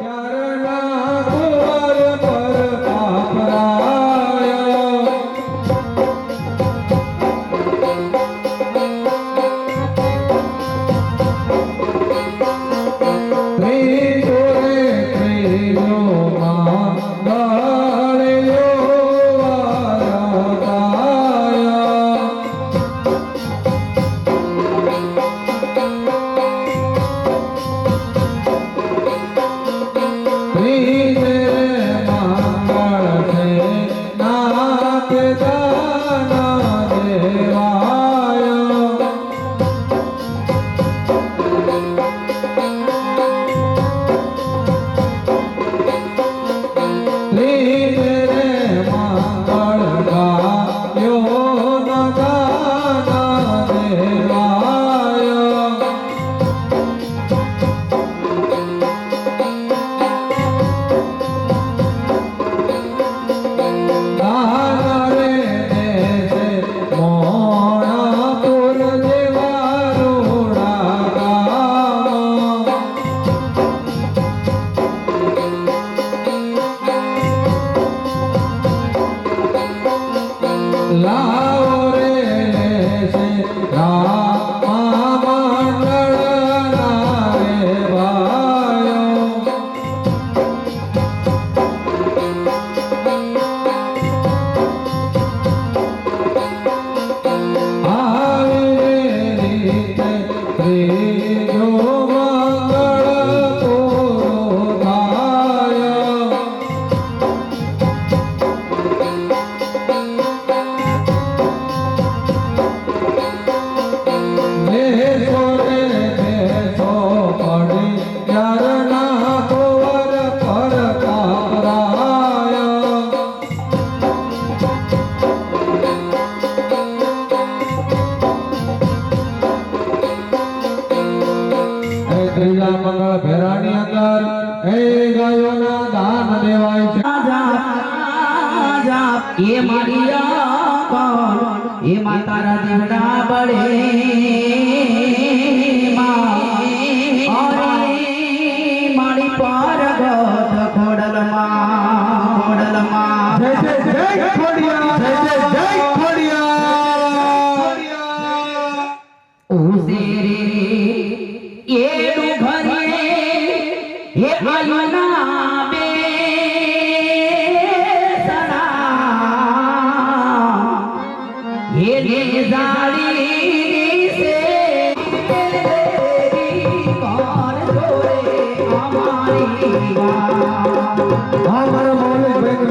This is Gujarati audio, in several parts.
प्यारा Love. હે આયોના બે સના હે રેઝાળી हमारा मौलिक बैंक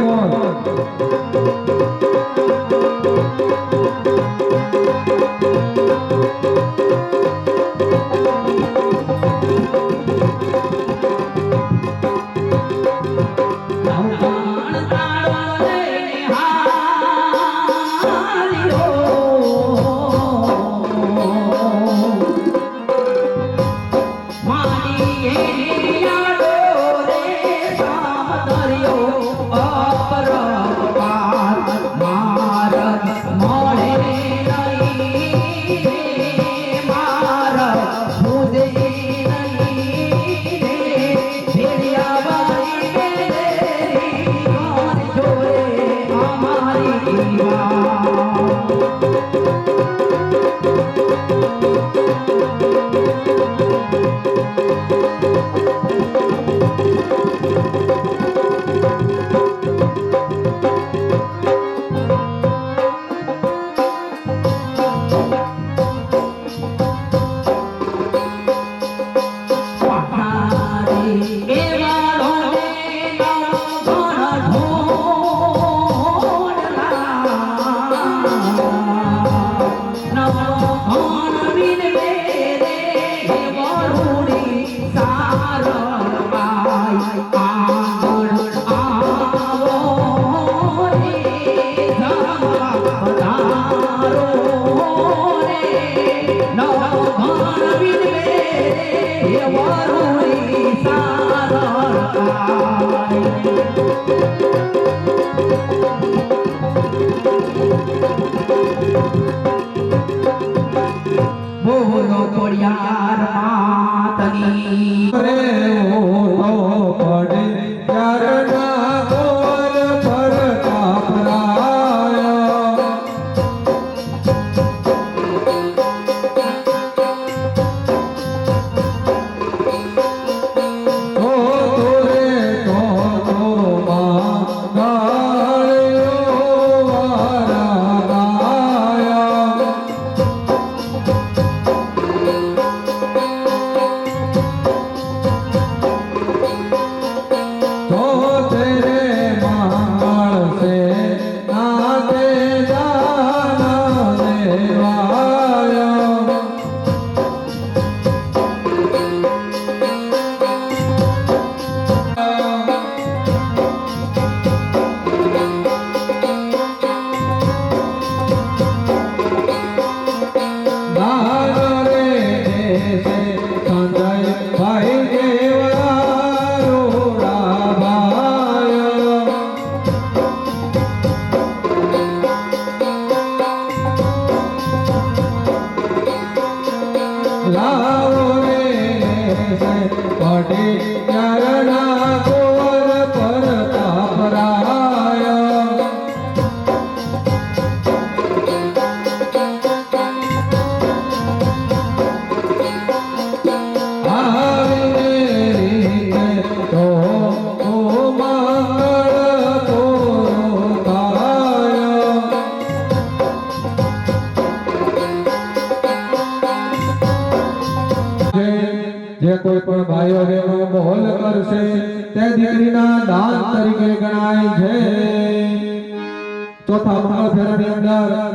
ચોથા મંગળ ફેરાની અંદર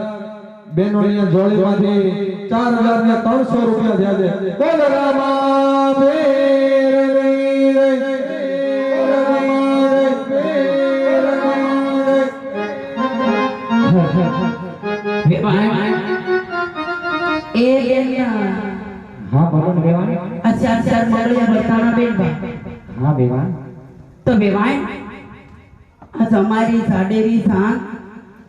બેનોની જોડીમાંથી ચાર હજાર ને ત્રણસો રૂપિયા થયા છે બોલ રામા ફેરની રે. બોલ રામા રે ફેરની રે. એ બેન હા બોલો બેવાન અચ્છા અચ્છા મળ્યા બતાના બેન બા હા બેવાન તો બેવાય આજ અમારી સાડેરી સાંજ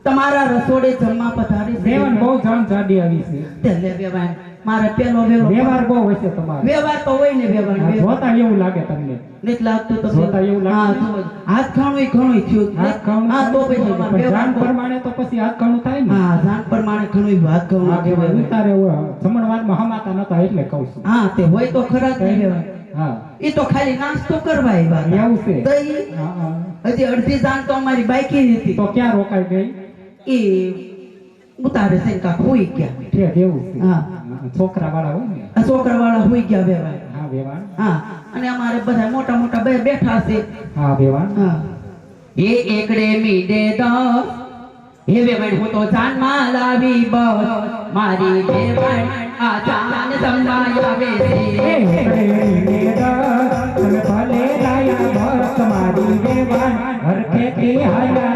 તમારા રસોડે જમવા પધારી છે. બહુ જાણ જાડી આવી છે. તે વેવાન મારા પેલો વેલો વ્યવહાર બહુ હશે તમારો. વ્યવહાર તો હોય ને વ્યવહાર જોતા એવું લાગે તમને. નથી લાગતું તો જોતા એવું લાગે? હા હાથ ખાણું ઘણું થયું. હાથ ખાણું હા તો પછી જાણ પ્રમાણે તો પછી હાથ ખાણું થાય ને. હા જાણ પ્રમાણે ઘણું હાથ ખાણું કહેવાય. ઉતારે એવું જમણવારમાં હમાતા નતા એટલે કહું છું. હા તે હોય તો ખરા જ વ્યવહાર. હા. એ તો ખાલી નાસ્તો કરવા આવ્યા એવું છે. તો ઈ હા, હા. હજી અડધી જાણ તો અમારી બાકી હતી. તો ક્યાં રોકાઈ ગઈ? એ ઉતારે છે કાક હોઈ ગયા ઠેક એવું છે હા. છોકરા વાળા હોય ને આ છોકરા વાળા હોઈ ગયા વેવાય હા બેવાન હા અને અમારે બધા મોટા મોટા બે બેઠા છે હા બેવાન હા એ એકડે મીડે દસ હે વેવાય હું તો જાનમાં લાવી બસ મારી વેવાય આ જાન સંભાળ આવે એ છે પ્રેમી મેરા તમે ભલે લાયા મસ્ત મારી બેવાન હરખેથી હાયા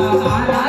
પતા અમારા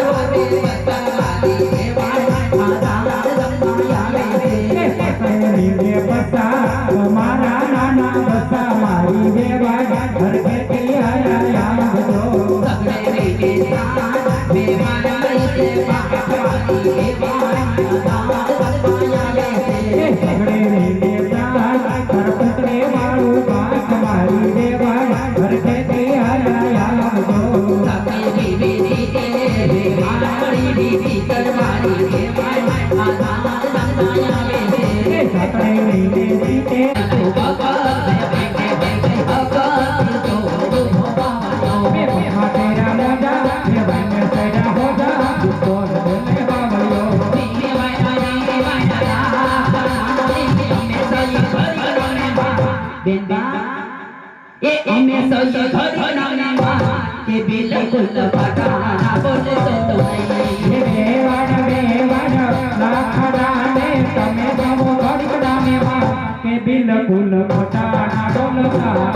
તમે જમો ઘડીકડા મે માં કે બિલકુલ ખોટાના ડોલતા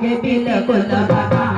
એ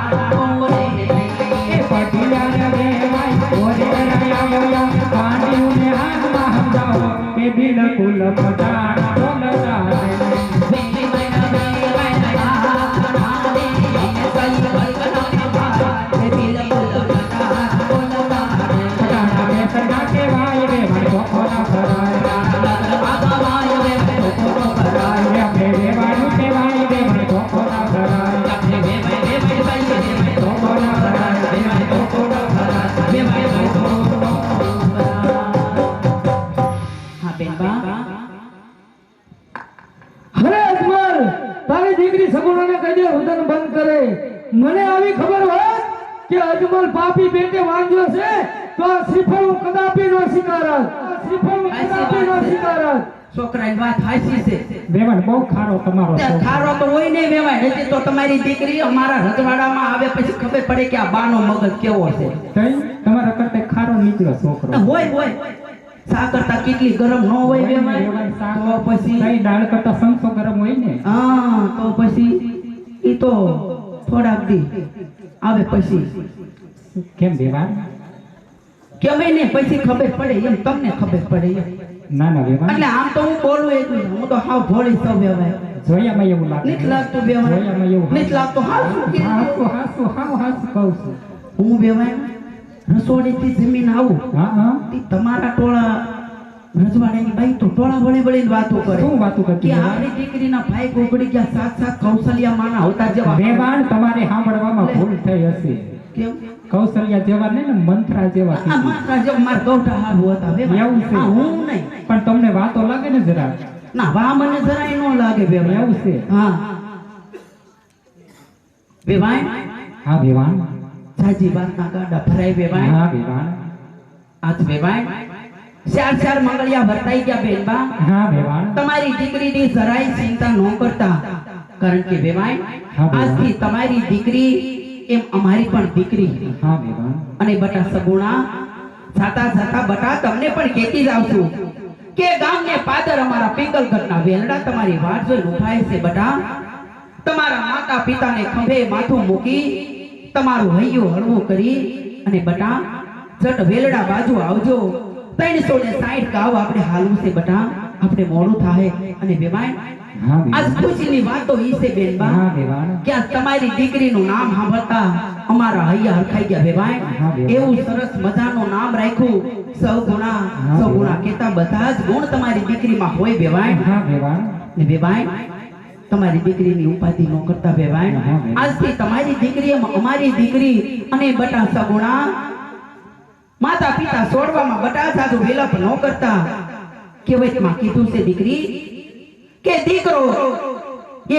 મને આવી ખબર હોય કે અજમલ પાપી બેટે વાંધ્યો છે તો આ શ્રીફળ હું કદાપી નો સ્વીકારત આ શ્રીફળ હું કદાપી નો છોકરાની વાત હાચી છે. બહુ ખારો તમારો ખારો તો હોય નહીં વેવાય નથી તો તમારી દીકરી અમારા રજવાડામાં આવે પછી ખબર પડે કે આ બાનો મગજ કેવો છે. તમારા કરતા ખારો નીકળ્યો છોકરો. હોય હોય. સા કરતા કેટલી ગરમ ન હોય વેવાડ તો પછી દાળ કરતા સંસો ગરમ હોય ને? હા તો પછી ઈ તો થોડાક દી આવે પછી. કેમ વેવાડ કેમ ને પછી ખબર પડે એમ તમને ખબર પડે એમ. ના ના વેવાડ એટલે આમ તો હું બોલું એટલું હું તો હાવ ભોળી સૌ વેવાય જોયામાં એવું લાગે. નીચ લાગતું વેવાય જોયામાં એવું નીચ લાગતું. હાવ શું કીધું? હાસુ હાસુ હાવ હાસુ કહું છું. હું વેવાય રસોડેથી જમીન આવું. હા હા. તમારા ટોળા રજવાડાની બાઈ તો ટોળા વળી વળીને વાતો કરે. શું વાતો કરતી કે આપણી દીકરીના ભાઈ ગોગડી ગયા સાત સાત કૌશલ્યા માના અવતાર જેવા. બેબાન તમારે સાંભળવામાં ભૂલ થઈ હશે. કેમ? કૌશલ્યા જેવા ને મંત્રા જેવા આ જેવા મારા ગૌઠા હારું હતા એવું છે. હું નહીં. પણ તમને વાતો લાગે ને જરા? ના વા મને જરાય ન લાગે બે એવું છે. હા. બે ભાઈ? હા બેવાન જાજી બાતના ગાડા ભરાય બે હા બેવાન આજ બે ભાઈ. ચાર ચાર મંગળિયા વર્તાઈ ગયા બેનબા. હા બેવાન. તમારી દીકરીની જરાય ચિંતા ન કરતા. કારણ કે બેવાય આજથી તમારી દીકરી એમ અમારી પણ દીકરી. હા બેવાન. અને બટા સગુણા સાતા સાતા બટા તમને પણ કહેતી જ આવશું કે ગામને પાદર અમારા પિંગલગઢના વેલડા તમારી વાટ જોઈ ઉભાય છે બટા. તમારા માતા પિતાને ખંભે માથું મૂકી તમારું હૈયું હળવું કરી અને બટા જટ વેલડા બાજુ આવજો. ત્રણસો ને સાઠ ગાવ આપણે હાલવું છે બટા. આપણે મોડું થાય અને બેમાય આજ બેવાન ખુશીની વાતો ઈ છે બેનબા કે આ તમારી દીકરીનું નામ સાંભળતા અમારા હૈયા હરખાઈ ગયા બે ભાઈ હા, બે ભાઈ. એવું સરસ મજાનું નામ રાખ્યું. સૌગુણા હા, બે સૌગુણા ભાઈ. બધા જ ગુણ તમારી દીકરીમાં હોય બે ભાઈ હા બેવાન ને બે ભાઈ તમારી દીકરીની ઉપાધિ ન કરતા બે ભાઈ હા, બે. આજથી તમારી દીકરી અમારી દીકરી અને બટા સગુણા માતા પિતા છોડવામાં બટા સાધુ વિલપ ન કરતા. કહેવતમાં કીધું છે દીકરી કે દીકરો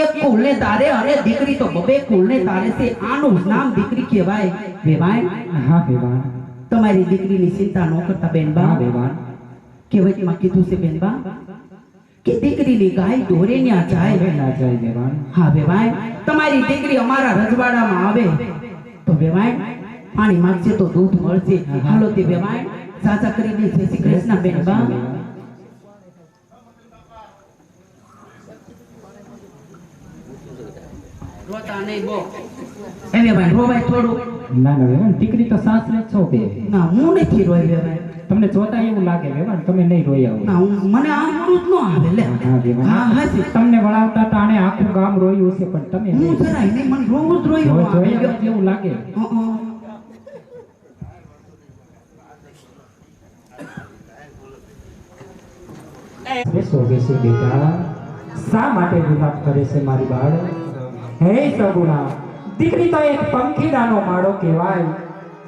એક કુળને તારે અને દીકરી તો બબે કુળને તારે છે આનું જ નામ દીકરી કહેવાય. બે ભાઈ હા બેવાન તમારી દીકરીની ચિંતા ન કરતા હા બેનબા બેવાન કહેવતમાં કીધું છે બેનબા કે દીકરીની ગાય દોરે ન્યા જાય. હવે ના જાય બેવાન હા બેવાય તમારી દીકરી અમારા રજવાડામાં આવે. તો બેવાય પાણી માંગશે તો દૂધ મળશે. હાલો તે વેવાય. સાચા કરીને જય શ્રી કૃષ્ણ રોતા નહીં બો એ બેવાય રોવાય થોડું ના ના બેવાન દીકરી તો સાસરે જ છો બે. ના હું નથી રોય બેવાય તમને જોતા એવું લાગે બેવાન તમે નહીં રોયા હોય. ના મને આમનું જ ન આવે લે. હા હા. તમને વળાવતા ટાણે આખું ગામ રોયું છે પણ તમે હું. જરાય નહીં મને રોવું જ રોયું જોયા જેવું લાગે. હં, હં. બેસો બેસો બેટા. શા માટે વિલાપ કરે છે મારી બાળ? હે સગુણા, દીકરી તો એક પંખીડાનો માળો કહેવાય.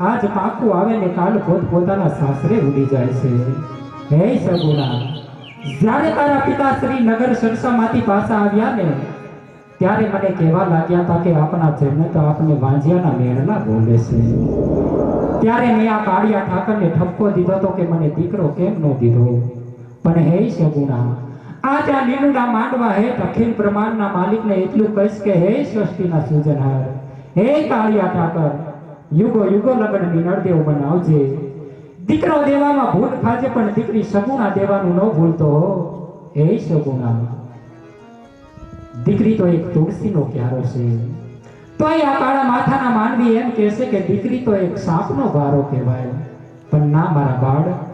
આજ પાકું આવે ને કાલ પોત પોતાના સાસરે ઉડી જાય છે. હે સગુણા, જ્યારે તારા પિતા નગર સરસામાંથી પાછા આવ્યા ને, ત્યારે મને કહેવા લાગ્યા હતા કે આપણા જન્મ તો આપણે વાંજિયાના મેળના બોલે છે. ત્યારે મેં આ કાળિયા ઠાકરને ઠપકો દીધો તો કે મને દીકરો કેમ ન દીધો? પણ હે સગુણા આ ત્યાં લીલુડા માંડવા હે અખિલ પ્રમાણના માલિકને એટલું કહીશ કે હે સૃષ્ટિના સૂજનહાર, હે કાળિયા ઠાકર, યુગો યુગો લગ્ન મિનળદેવ બનાવજે. દીકરો દેવામાં ભૂલ ખાજે પણ દીકરી સગુણા દેવાનું ન ભૂલતો. હે સગુણા દીકરી તો એક તુલસીનો ક્યારો છે. તો આ કાળા માથાના માનવી એમ કહેશે કે દીકરી તો એક સાપનો ભારો કહેવાય. પણ ના, મારા બાળ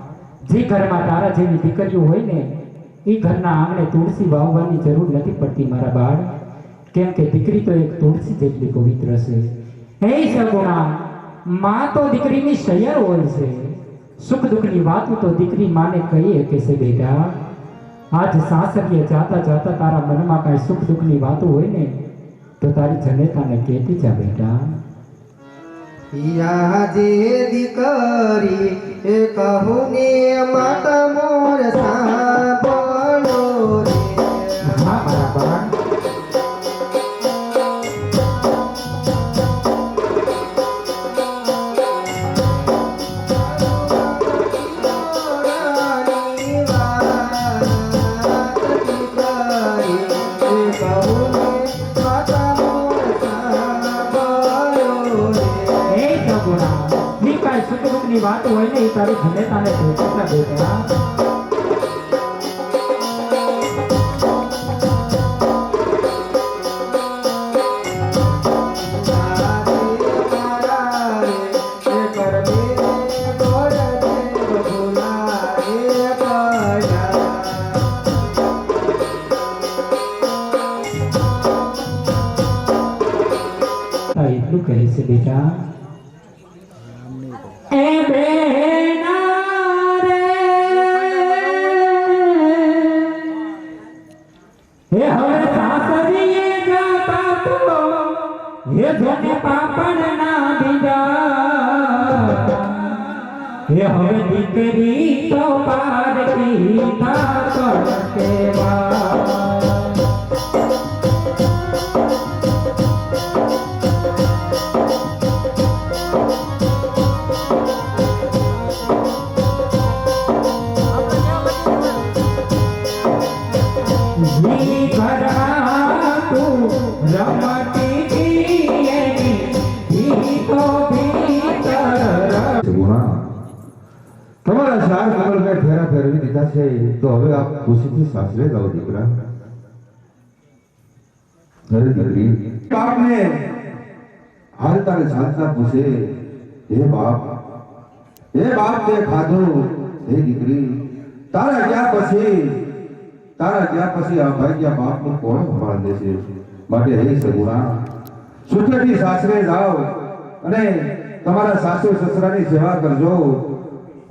જે ઘરમાં તારા જેવી દીકરીઓ હોય ને એ ઘરના આંગણે તુલસી વાવવાની જરૂર નથી પડતી મારા બાળ. કેમ કે દીકરી તો એક તુલસી જેટલી પવિત્ર છે. હે સગુણા માં તો દીકરીની સૈયર હોય છે. સુખ દુઃખની વાતો તો દીકરી માને કહીએ કે છે, બેટા, આજ સાસરીએ જાતા જાતા તારા મનમાં કાંઈ સુખ દુઃખની વાતો હોય ને, તો તારી જનેતાને કહેતી જા, બેટા. યાજે દીકરી એ કહું ને માતા મોર સાંભળો ને તારી જનેતાને કહેતી જા બેટા તા ખુશીથી સાસરે જાઓ દીકરા ઘરે દીકરી બાપને હાલ તારે સાચા પૂછે હે બાપ હે બાપ તે ખાધું હે દીકરી તારા ગયા પછી તારા ગયા પછી આ બાપ બાપનું કોણ સંભાળ દેશે માટે હે સગુણા સુખેથી સાસરે જાઓ અને તમારા સાસુ સસરાની સેવા કરજો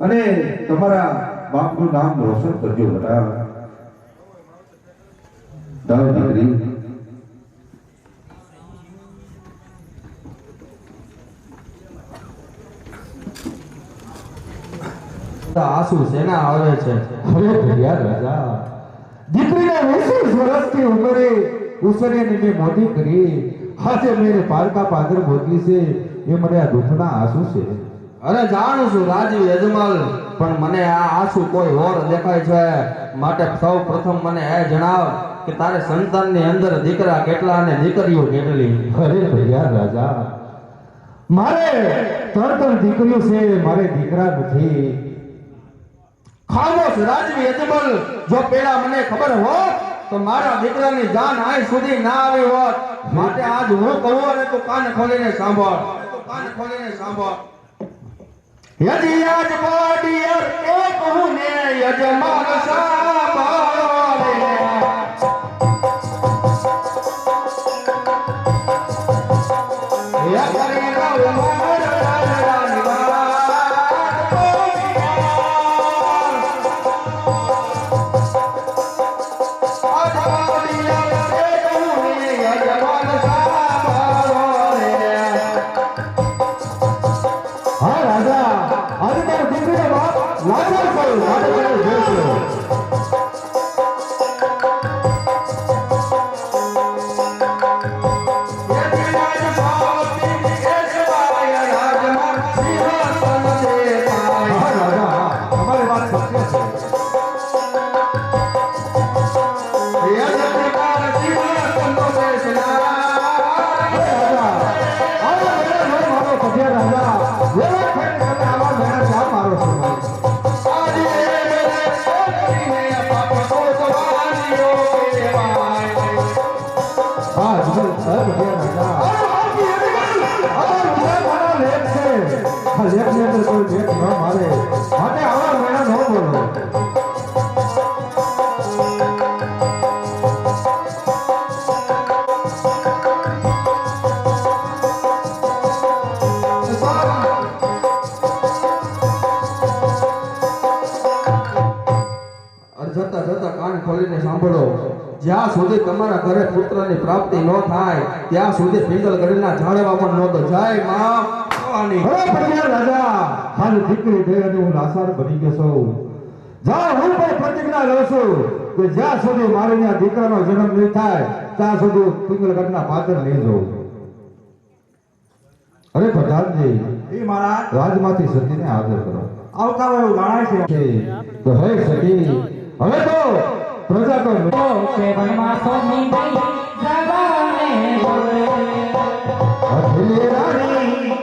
અને તમારા બાપનું નામ રોશન કરજો બેટા જાઓ દીકરી. આંસુ શેના આવે છે? હવે ભૈયા રાજા દીકરીને વીસ વર્ષની ઉંમરે ઉછરેને મેં મોટી કરી આજે મેરે પારકા પાદર મોકલી છે એ મને આ દુઃખના આંસુ છે. અરે જાણું છું રાજી યજમાલ પણ મને આ આંસુ કોઈ હોર દેખાય છે? માટે સૌ પ્રથમ મને એ જણાવ. કે તારે સંતાનની અંદર દીકરા કેટલા અને દીકરીઓ કેટલી? અરે ભૈયા રાજા, મારે ત્રણ ત્રણ દીકરીઓ છે, મારે દીકરા નથી. ખામોશ રાજવી યજમાલ જો પેલા મને ખબર હોત, તો મારા દીકરાની જાન આય સુધી ના આવી હોત. માટે આજ હું કહું અને તું કાન ખોલીને સાંભળ. તું કાન ખોલીને સાંભળ. યજી આજ પાડિયર એ કહું ને યજમાન સાંભળ. કાન ખોલીને સાંભળો. જ્યાં સુધી તમારા ઘરે પુત્રની પ્રાપ્તિ ન થાય ત્યાં સુધી પિંગલ ગઢના ઝાડવા પણ નહોતો જાય માં રાજા હાલ દીકરી દે અને હું લાસાર બની ગયો છું. જા હું પણ પ્રતિજ્ઞા લઉં છું કે જ્યાં સુધી મારે ત્યાં દીકરાનો જન્મ નહીં થાય ત્યાં સુધી પિંગલગઢના પાદર નહીં જવું અરે પ્રધાનજી એ મહારાજ. રાજમાંથી સતીને આદર કરો. આવતા એવું જણાય છે છે. તો હે સતી હવે તો પ્રજા તો સેવનમાં સોની ગઈ જવાને બોલે અઠેલી રાણી